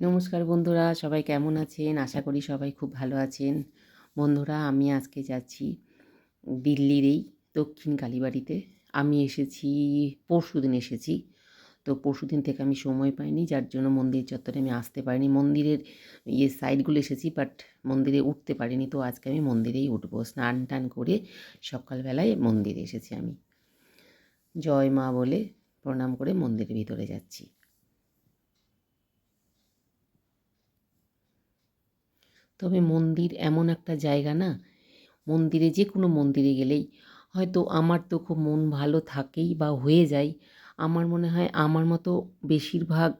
নমস্কার বন্ধুরা, সবাই কেমন আছেন? আশা করি সবাই খুব ভালো আছেন। বন্ধুরা, আমি আজকে যাচ্ছি দিল্লির এই দক্ষিণ কালীবাড়িতে। আমি এসেছি পরশু দিন এসেছি। তো পরশু দিন থেকে আমি সময় পাইনি, যার জন্য মন্দির চত্বরে আমি আসতে পারিনি। মন্দিরের ইয়ে সাইডগুলো এসেছি, বাট মন্দিরে উঠতে পারিনি। তো আজকে আমি মন্দিরেই উঠবো। স্নান টান করে সকালবেলায় মন্দিরে এসেছি আমি। জয় মা বলে প্রণাম করে মন্দিরের ভিতরে যাচ্ছি। তবে মন্দির এমন একটা জায়গা না? মন্দিরে যে কোনো মন্দিরে গেলেই। হয়তো আমার তো খুব মন ভালো থাকেই বা হয়ে যায়। আমার মনে হয় আমার মতো বেশিরভাগ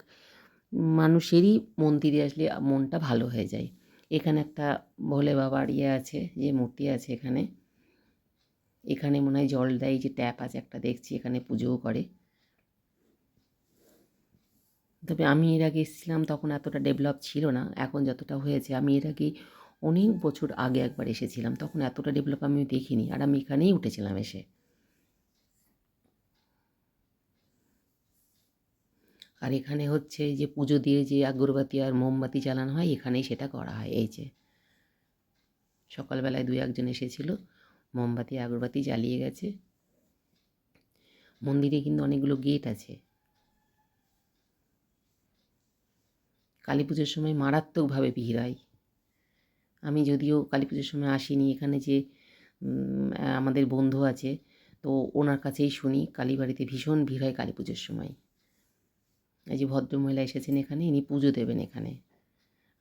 মানুষেরই মন্দিরে আসলে মনটা ভালো হয়ে যায়। এখানে একটা ভোলে বাবার ইয়ে আছে, যে মূর্তি আছে এখানে। এখানে মনে হয় জল দেয়, যে ট্যাপ আছে একটা দেখছি, এখানে পুজোও করে। তবে আমি এর আগে এসেছিলাম তখন এতটা ডেভেলপ ছিল না, এখন যতটা হয়েছে আমি এর আগে অনেক বছর আগে একবার এসেছিলাম, তখন এতটা ডেভেলপ আমি দেখিনি আর আমি এখানেই উঠেছিলাম এসে। আর এখানে হচ্ছে যে পুজো দিয়ে যে আগরবাতি আর মোমবাতি জ্বালানো হয়, এখানেই সেটা করা হয়, এই যে। সকালবেলায় দুই একজন এসেছিল, মোমবাতি আগরবাতি জ্বালিয়ে গেছে। মন্দিরে কিন্তু অনেকগুলো গেট আছে। কালী পুজোর সময় মারাত্মকভাবে ভিড় হয়। আমি যদিও কালী পুজোর সময় আসিনি এখানে যে আমাদের বন্ধু আছে, তো ওনার কাছেই শুনি কালীবাড়িতে ভীষণ ভিড় হয় কালী পুজোর সময়। এই যে ভদ্রমহিলা এসেছেন এখানে, ইনি পুজো দেবেন এখানে।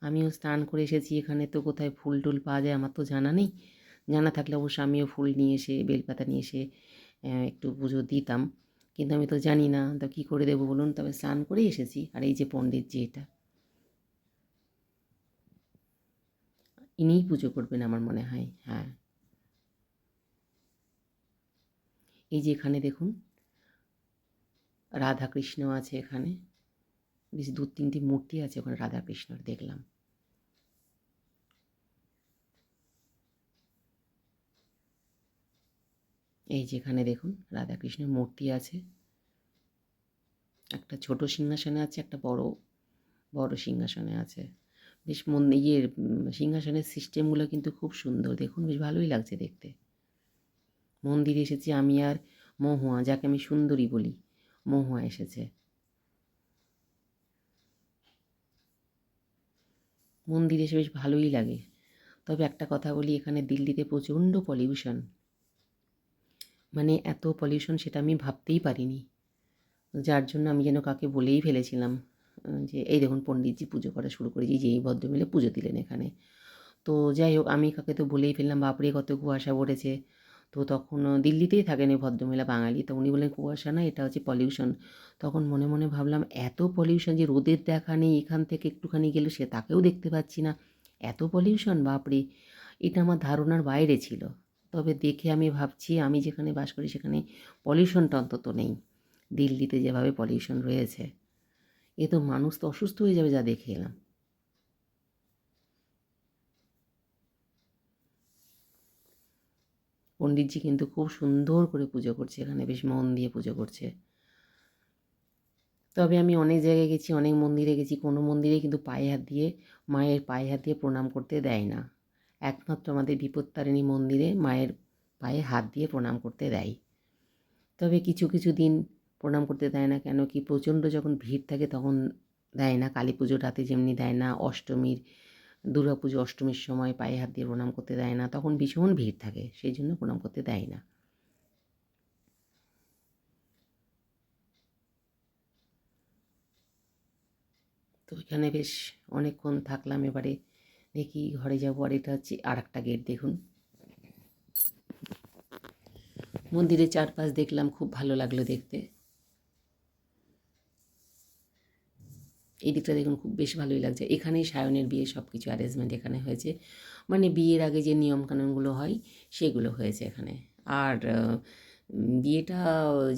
আমিও স্নান করে এসেছি এখানে, তো কোথায় ফুল টুল পাওয়া যায় আমার তো জানা নেই। জানা থাকলে অবশ্য আমিও ফুল নিয়ে এসে, বেলপাতা নিয়ে এসে একটু পুজো দিতাম। কিন্তু আমি তো জানি না, তো কী করে দেবো বলুন? তবে স্নান করেই এসেছি। আর এই যে পণ্ডিত যে এটা। ইনিই পুজো করবেন আমার মনে হয় হ্যাঁ। এই যে এখানে দেখুন রাধা কৃষ্ণ আছে এখানে, বেশ দু তিনটি মূর্তি আছে ওখানে রাধা কৃষ্ণর দেখলাম। এই যেখানে দেখুন রাধাকৃষ্ণের মূর্তি আছে। একটা ছোট সিংহাসনে আছে, একটা বড় বড় সিংহাসনে আছে। বেশ মন, ইয়ের সিংহাসনের সিস্টেমগুলো কিন্তু খুব সুন্দর। দেখুন, বেশ ভালোই লাগছে দেখতে। মন্দিরে এসেছি আমি আর মহুয়া, যাকে আমি সুন্দরী বলি। মহুয়া এসেছে। মন্দিরে এসে বেশ ভালোই লাগে। তবে একটা কথা বলি, এখানে দিল্লিতে প্রচণ্ড পলিউশন মানে এত পলিউশন সেটা আমি ভাবতেই পারিনি। যার জন্য আমি যেন কাকে বলেই ফেলেছিলাম। যে এই দেখুন পণ্ডিতজি পুজো করা শুরু করেছি যে এই ভদ্রমিলে পুজো দিলেন এখানে। তো যাই হোক, আমি কাকে তো বলেই ফেললাম, বাপরে কত কুয়াশা পড়েছে। তো তখন দিল্লিতেই থাকেন এই ভদ্রমহিলা বাঙালি। তো উনি বললেন, কুয়াশা না, এটা হচ্ছে পলিউশন তখন মনে মনে ভাবলাম, এত পলিউশন যে রোদের দেখা নেই, এখান থেকে একটুখানি গেলে সে তাকেও দেখতে পাচ্ছি না। এত পলিউশন বাপরে, এটা আমার ধারণার বাইরে ছিল। তবে দেখে আমি ভাবছি, আমি যেখানে বাস করি সেখানে পলিউশনটা অন্তত নেই। দিল্লিতে যেভাবে পলিউশন রয়েছে। এ তো মানুষ তো অসুস্থ হয়ে যাবে যা দেখে এলাম। পণ্ডিতজি কিন্তু খুব সুন্দর করে পুজো করছে, এখানে বেশ মন দিয়ে পুজো করছে। তবে আমি অনেক জায়গায় গেছি, অনেক মন্দিরে গেছি, কোনো মন্দিরে কিন্তু পায়ে হাত দিয়ে, মায়ের পায়ে হাত দিয়ে প্রণাম করতে দেয় না। একমাত্র আমাদের বিপত্তারিণী মন্দিরে মায়ের পায়ে হাত দিয়ে প্রণাম করতে দেয়। তবে কিছু কিছু দিন প্রণাম করতে দেয় না কেন কি? প্রচণ্ড যখন ভিড় থাকে তখন দেয় না। কালী পুজোর রাতে যেমনি দেয় না। অষ্টমীর, দুর্গা পুজো অষ্টমীর সময় পায়ে হাত দিয়ে প্রণাম করতে দেয় না। তখন ভীষণ ভিড় থাকে। সেই জন্য প্রণাম করতে দেয় না। তো এখানে বেশ অনেকক্ষণ থাকলাম এবারে। দেখি ঘরে যাব। আর এটা হচ্ছে আর একটা গেট দেখুন। মন্দিরের চারপাশ দেখলাম। খুব ভালো লাগল দেখতে। এই দিকটা দেখুন খুব বেশ ভালোই লাগছে। এখানেই সায়নের বিয়ে সব কিছু অ্যারেঞ্জমেন্ট এখানে হয়েছে। মানে বিয়ের আগে যে নিয়মকানুনগুলো হয়, সেগুলো হয়েছে এখানে। আর বিয়েটা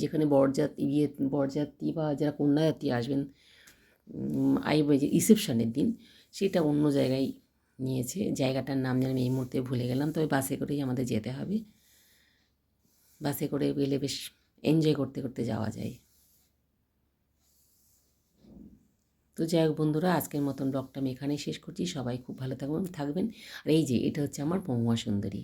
যেখানে বরযাত্রী, বিয়ে বরযাত্রী বা যারা কন্যাযাত্রী আসবেন আই যে রিসেপশনের দিন, সেটা অন্য জায়গায় নিয়েছে। জায়গাটার নাম যেন এই মুহূর্তে ভুলে গেলাম, তবে বাসে করেই আমাদের যেতে হবে। বাসে করে গেলে বেশ এনজয় করতে করতে যাওয়া যায়। তো যাই হোক বন্ধুরা, আজকের মতন ব্লগটা আমি এখানেই শেষ করছি। সবাই খুব ভালো থাকবেন থাকবেন। আর এই যে, এটা হচ্ছে আমার পৌমা সুন্দরী।